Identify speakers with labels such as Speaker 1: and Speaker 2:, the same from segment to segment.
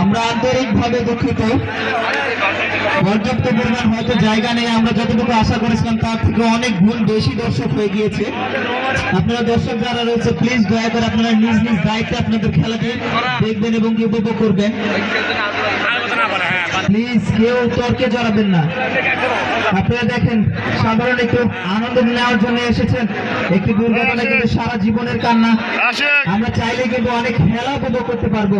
Speaker 1: আমরা আন্তরিকভাবে দুঃখিত। পর্যাপ্ত পরিমাণ হয়তো জায়গা নেই, আমরা যতটুকু আশা করেছিলাম তার থেকে অনেক ভুল বেশি দর্শক হয়ে গিয়েছে। আপনারা দর্শক যারা রয়েছে প্লিজ দয়া করে আপনারা নিজ নিজ দায়িত্বে আপনাদের খেলাটি দেখবেন এবং উপভোগ করবেন। প্লিজ কেউ তর্কে জড়াবেন না আপনারা দেখেন সাধারণ একটু আনন্দ নেওয়ার জন্য এসেছেন একটি দুর্ঘটনা কিন্তু সারা জীবনের কান্না আমরা চাইলে কিন্তু অনেক খেলা উপভোগ করতে পারব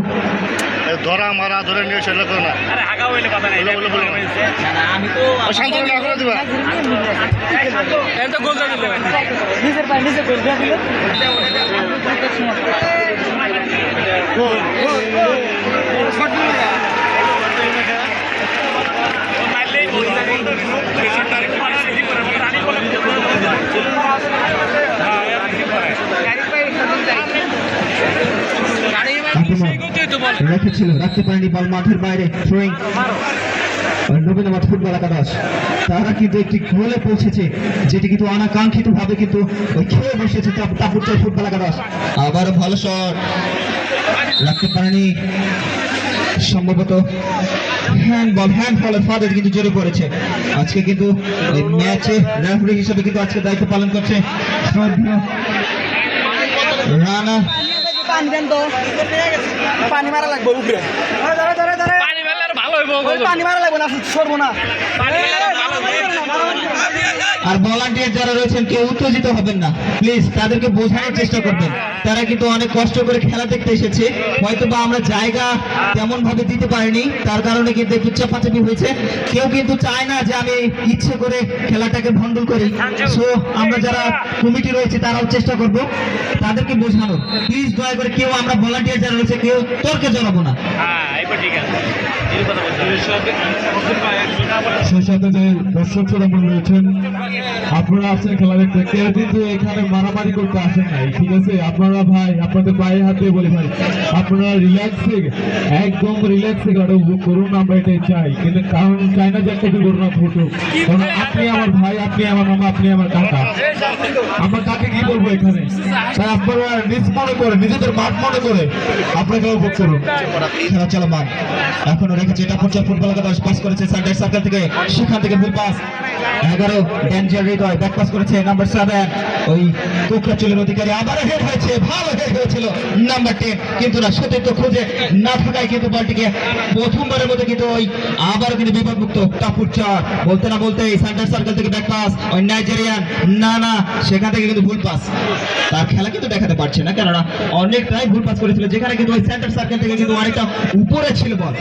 Speaker 2: ধরা মারা ধরে নিয়ে সেটা করো না বলো, বলো, বলো। শান্ত না করে দিবা
Speaker 3: নিজের পায়ে নিজে গোল দিয়ে দিল
Speaker 1: আক্রমণ রেখেছিল রাখতে পারেনি বল মাঠের বাইরে থ্রোয়িং রবীন্দ্রনাথ ফুটবল একাদশ তারা কিন্তু একটি গোলে পৌঁছেছে যেটি কিন্তু অনাকাঙ্ক্ষিত ভাবে কিন্তু খেয়ে বসেছে টাপুরচার ফুটবল একাদশ আবার ভালো শট। রাখতে পারেনি, সম্ভবত হ্যান্ড হ্যান্ডবলের ফাদার কিন্তু জড়ে পড়েছে। আজকে কিন্তু ম্যাচে রেফারি হিসেবে কিন্তু আজকে দায়িত্ব পালন করছে রানা।
Speaker 3: পানি দেন তো। পানি মারা লাগবে উপরে
Speaker 4: পানি মেলে আর ভালো হইব
Speaker 3: পানি মারা লাগবে না সরবো না।
Speaker 4: আর
Speaker 1: ভলান্টিয়ার যারা রয়েছেন কেউ উত্তেজিত হবেন না। প্লিজ তাদেরকে বোঝানোর চেষ্টা করবেন। তারা কিন্তু অনেক কষ্ট করে খেলা দেখতে এসেছে। হয়তো বা আমরা জায়গা তেমন ভাবে দিতে পারিনি। তার কারণে কিন্তু একটু চাপাচাপি হয়েছে। কেউ কিন্তু চায় না যে আমি ইচ্ছে করে খেলাটাকে ভণ্ডুল করি। সো আমরা যারা কমিটি রয়েছে তারাও চেষ্টা করব তাদেরকে বোঝানো প্লিজ দয়া করে কেউ আমরা ভলান্টিয়ার যারা রয়েছে কেউ তর্কে জড়াবো না।
Speaker 4: হ্যাঁ এবার ঠিক আছে। এই কথা বলছি
Speaker 5: সেই সাথে যে দর্শক রয়েছেন আপনারা আসছেন খেলা দেখতে। কেউ কিন্তু এখানে মারামারি করতে আসেন নাই, ঠিক আছে? আপনারা ভাই, আপনাদের পায়ে হাত দিয়ে বলি ভাই, আপনারা রিল্যাক্সে একদম রিল্যাক্সে করুন, আমরা এটাই চাই। কিন্তু কারণ চাই না যে একটা দুর্ঘটনা ঘটুক। কারণ আপনি আমার ভাই, আপনি আমার মামা, আপনি আমার কাকা। আমরা কাকে কি বলব এখানে? তাই আপনারা নিজ মনে করে, নিজেদের মাঠ মনে করে আপনাকে উপভোগ করুন।
Speaker 1: খেলা চলমান। এখনও রেখেছে, এটা ফুটবল একাদশ পাস করেছে সার্ডার সার্কেল থেকে সেখান থেকে ভুল পাস এগারো ডেঞ্জার হৃদয় ব্যাক পাস করেছে নাম্বার সেভেন ওই কোকরাচুলের অধিকারী আবার হেড হয়েছে, ভালো হেড হয়েছিল নাম্বার টেন কিন্তু না সতীর্থ খুঁজে না থাকায় কিন্তু বলটিকে প্রথমবারের মধ্যে কিন্তু ওই আবার কিন্তু বিপদমুক্ত টাপুর চার। বলতে না বলতে সেন্টার সার্কেল থেকে ব্যাক পাস ওই নাইজেরিয়ান না না, সেখান থেকে কিন্তু ভুল পাস তার খেলা কিন্তু দেখাতে পারছে না, কেননা অনেকটাই ভুল পাস করেছিল, যেখানে কিন্তু ওই সেন্টার সার্কেল থেকে কিন্তু অনেকটা উপরে ছিল বল।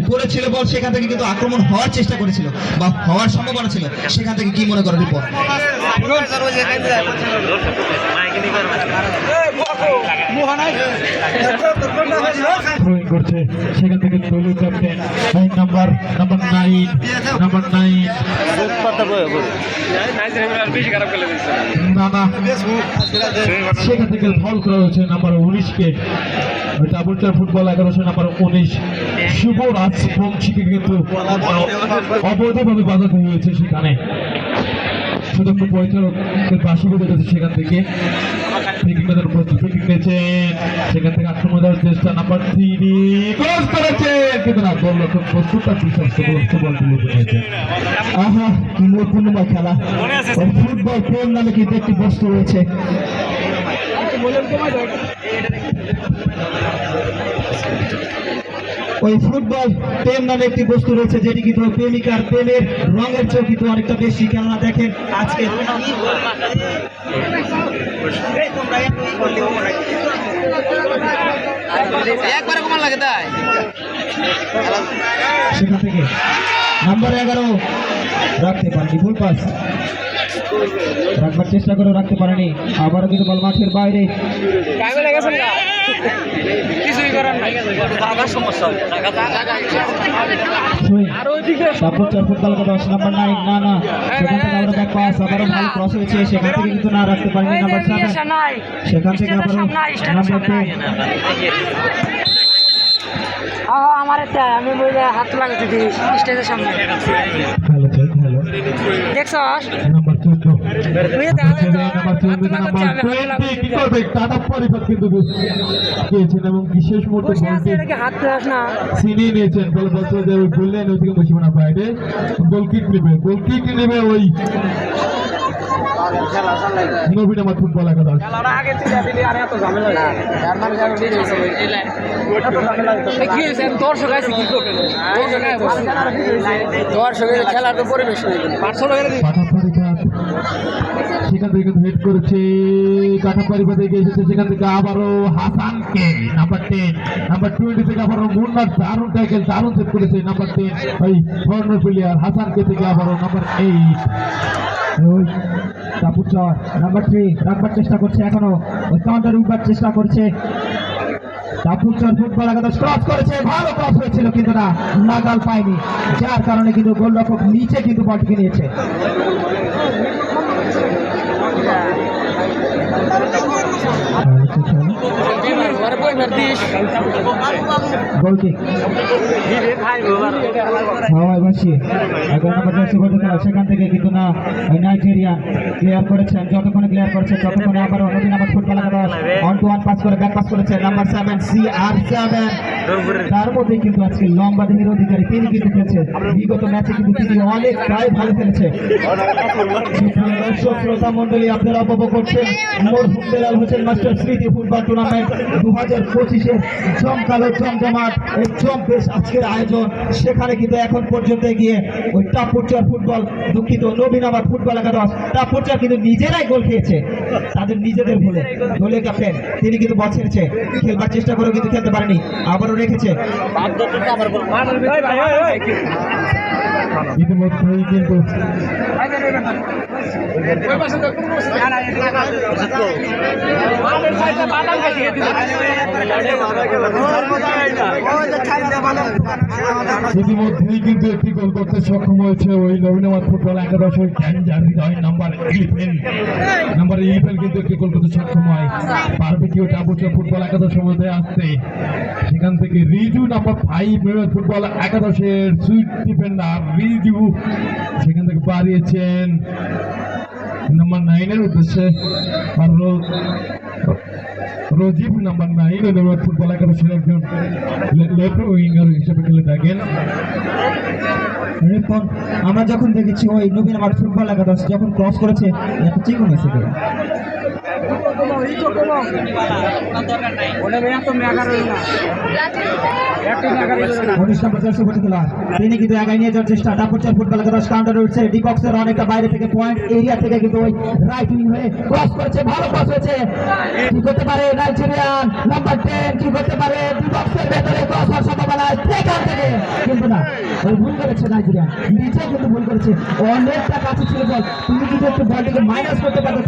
Speaker 1: উপরে ছিল বল, সেখান থেকে কিন্তু আক্রমণ হওয়ার চেষ্টা করেছিল বা হওয়ার সম্ভাবনা ছিল, সেখান থেকে কি মনে করো রিপোর্ট
Speaker 5: সেখান থেকে ফল করা হয়েছে নাম্বার উনিশকে। ফুটবল এগারোশো নাম্বার উনিশ। শুভ রাজ রাজবংশীকে কিন্তু অবৈধভাবে বাধা হয়েছে সেখানে। সুদক্ষ পরিচালকের পাশে বেঁধেছে সেখান থেকে। ফিকিং মেদার ফিকিং নিয়েছেন সেখান থেকে আক্রমণ দেওয়ার চেষ্টা নাম্বার থ্রি ক্রস করেছেন কিন্তু না গোল রক্ষক প্রস্তুতটা বিশ্বস্ত বল তুলে নিয়েছেন
Speaker 1: আহা কি খেলা। ফুটবল প্রেম নামে কিন্তু একটি বস্তু রয়েছে। ওই ফুটবল প্রেম নামে একটি বস্তু রয়েছে যেটি কিন্তু প্রেমিকার প্রেমের রঙের চোখ কিন্তু অনেকটা বেশি। কেননা দেখেন আজকে।
Speaker 3: একবারে কমান লাগে তাই।
Speaker 1: সেখান থেকে নাম্বার এগারো রাখতে পারেনি ফুল পাস। রাখবার চেষ্টা করে রাখতে পারেনি। আবারও কিন্তু বল মাঠের বাইরে।
Speaker 3: কিছুই করার নাই। টাকার সমস্যা আর ওইদিকে
Speaker 1: তারপর চার ফুটবল কথা দশ নাম্বার নাইন না না। সেখান থেকে আবার ব্যাক পাস আবারও ভালো ক্রস হয়েছে সেখান থেকে কিন্তু না রাখতে পারেনি নাম্বার সেভেন সেখান থেকে আবারও নাম্বার টেন
Speaker 3: আমার আমি বলে হাত লাগাতে দিই স্টেজের সামনে।
Speaker 5: ভালো কি করবে? টাটা পরিপথ কিন্তু পেয়েছেন এবং বিশেষ মুহূর্তে বলটি
Speaker 3: হাত ফেলাস না
Speaker 5: ছিনিয়ে নিয়েছেন বলে বলছে যে ওই বললেন ওইদিকে মুসিমানা বাইরে গোল কিক নেবে গোল কিক নেবে ওই নবীন আমার ফুটবল একাদশ
Speaker 3: দর্শকের খেলার তো পরিবেশ নেই।
Speaker 5: সেখান থেকে হেড করেছে কাঠা পরিপাত এগিয়ে এসেছে, সেখান থেকে আবারও হাসানকে নাম্বার টেন নাম্বার টোয়েন্টি থেকে আবারও মুন্নার দারুণ টাইকেল দারুণ সেট করেছে নাম্বার টেন ওই ফরেনার প্লেয়ার হাসানকে থেকে আবারও নাম্বার এইট
Speaker 1: ওই চর নাম্বার থ্রি রাখবার চেষ্টা করছে এখনও কাউন্টার উঠবার চেষ্টা করছে। টাপুর চর ফুটবল একাদশ ক্রস করেছে, ভালো ক্রস হয়েছিল কিন্তু না, নাগাল পায়নি, যার কারণে কিন্তু গোলরক্ষক নিচে কিন্তু বলটিকে নিয়েছে
Speaker 3: ঘরে বই ফের দিস
Speaker 1: গোল কিক হাওয়ায় বসিয়ে এগারো নম্বর জার্সি বলতে খেলা সেখান থেকে কিন্তু না নাইজেরিয়া ক্লিয়ার করেছেন যতক্ষণে ক্লিয়ার করেছে ততক্ষণে আবার অন্যদিন আমার football on two one pass করে ব্যাক পাস করেছে number seven C R seven কিন্তু আজকে লম্বা অধিকারী। কিন্তু খেলছে। বিগত ম্যাচে কিন্তু তিনি অনেকটাই ভালো খেলেছে। দর্শক শ্রোতা মন্ডলী আপনারা উপভোগ করছেন। বেলাল হোসেন মাস্টার স্মৃতি ফুটবল টুর্নামেন্ট দু হাজার পঁচিশের জম্পেশ আজকের আয়োজন। সেখানে কিন্তু এখন পর্যন্ত গিয়ে ওই টাপুরচার ফুটবল দুঃখিত নবীনাবাদ ফুটবল একাদশ। টাপুরচার কিন্তু নিজেরাই গোল খেয়েছে। তাদের নিজেদের ভুলে। দলীয় ক্যাপ্টেন তিনি কিন্তু বল ছেড়েছে। খেলবার চেষ্টা করেও কিন্তু খেলতে পারেনি। আবারও রেখেছে।
Speaker 5: ইতিমধ্যেই কিন্তু ইতিমধ্যেই কিন্তু একটি গোল করতে সক্ষম হয়েছে ওই রবীন্দ্রনাথ ফুটবল একাদশ ওই danger Hriday number eleven number eleven কিন্তু একটি গোল করতে সক্ষম হয়। পারবে কি ওটা অবশ্য ফুটবল একাদশের মধ্যে আসতে। সেখান থেকে রিজু নাম্বার ফাইভ ফুটবল একাদশের সুইট ডিফেন্ডার রিজু সেখান থেকে বাড়িয়েছেন নাম্বার নাইনের উদ্দেশ্যে। আর রজিব নাম্বার নাইন ওই ফুটবল একাদশের একজন লেফট উইঙ্গার হিসেবে খেলে থাকেন।
Speaker 1: রিপন আমরা যখন দেখেছি ওই নবীন আমার ফুটবল একাদশ যখন ক্রস করেছে এত চিকন হয়েছে পরে অনেকটা কি করতে পারে পারে ক্রস হওয়ার সম্ভাবনা সেখান থেকে? কিন্তু না, ওই ভুল করেছে নিচে কিন্তু ভুল করেছে। অনেকটা কাছে ছিল বল তুমি কিন্তু একটু বলটিকে মাইনাস করতে পারতো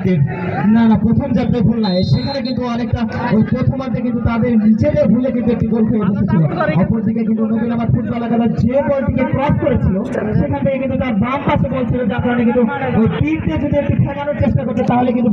Speaker 5: হাসানকে
Speaker 1: না না, প্রথম যাত্রায় ভুল নাই, সেখানে কিন্তু অনেকটা ওই প্রথমার্ধে কিন্তু তাদের নিজেদের ভুলে কিন্তু একটি গোল খেয়ে বসেছিল। অপরদিকে কিন্তু নবীন আমার ফুটবল একাদশ যে বলটিকে ক্রস করেছিল, সেখান থেকে কিন্তু তার বাম পাশে বল ছিল, যার কারণে কিন্তু ওই তীরতে যদি একটু ঠেকানোর চেষ্টা করতো তাহলে কিন্তু